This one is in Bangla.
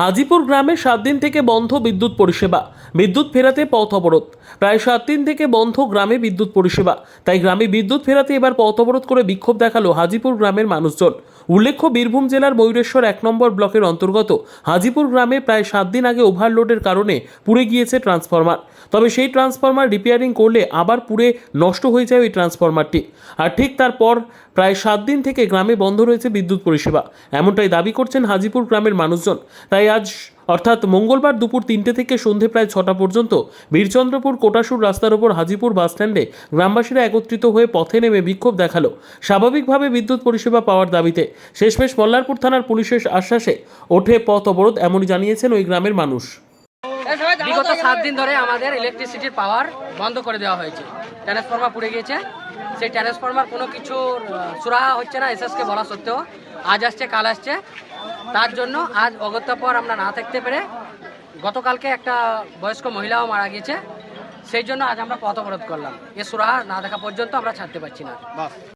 হাজিপুর গ্রামে সাত দিন থেকে বন্ধ বিদ্যুৎ পরিষেবা। বিদ্যুৎ ফেরাতে পথ অবরোধ। প্রায় সাত দিন থেকে বন্ধ গ্রামে বিদ্যুৎ পরিষেবা। তাই গ্রামে বিদ্যুৎ ফেরাতে এবার পথ অবরোধ করে বিক্ষোভ দেখাল হাজিপুর গ্রামের মানুষজন। উল্লেখ্য, বীরভূম জেলার ময়ূরেশ্বর এক নম্বর ব্লকের অন্তর্গত হাজিপুর গ্রামে প্রায় সাত দিন আগে ওভারলোডের কারণে পুড়ে গিয়েছে ট্রান্সফরমার। তবে সেই ট্রান্সফরমার রিপেয়ারিং করলে আবার পুড়ে নষ্ট হয়ে যায় ওই ট্রান্সফরমারটি। আর ঠিক তারপর প্রায় সাত দিন থেকে গ্রামে বন্ধ রয়েছে বিদ্যুৎ পরিষেবা। এমনটাই দাবি করছেন হাজিপুর গ্রামের মানুষজন। তাই আজ, অর্থাৎ মঙ্গলবার দুপুর তিনটে থেকে সন্ধে প্রায় ছটা পর্যন্ত বীরচন্দ্রপুর কোটাসুর রাস্তার ওপর হাজিপুর বাসস্ট্যান্ডে গ্রামবাসীরা একত্রিত হয়ে পথে নেমে বিক্ষোভ দেখাল। স্বাভাবিকভাবে বিদ্যুৎ পরিষেবা পাওয়ার দাবিতে শেষমেশ মল্লারপুর থানার পুলিশের আশ্বাসে ওঠে পথ অবরোধ, এমনই জানিয়েছেন ওই গ্রামের মানুষ। বিগত সাত দিন ধরে আমাদের ইলেকট্রিসিটির পাওয়ার বন্ধ করে দেওয়া হয়েছে। ট্রান্সফর্মার পুড়ে গিয়েছে। সেই ট্রান্সফর্মার কোনো কিছু সুরাহা হচ্ছে না, এসএসকে বলা সত্ত্বেও। আজ আসছে, কাল আসছে। তার জন্য আজ অগত্যা পর আমরা না থাকতে পেরে গতকালকে একটা বয়স্ক মহিলাও মারা গিয়েছে। সেই জন্য আজ আমরা পথ অবরোধ করলাম। এ সুরাহা না দেখা পর্যন্ত আমরা ছাড়তে পারছি না।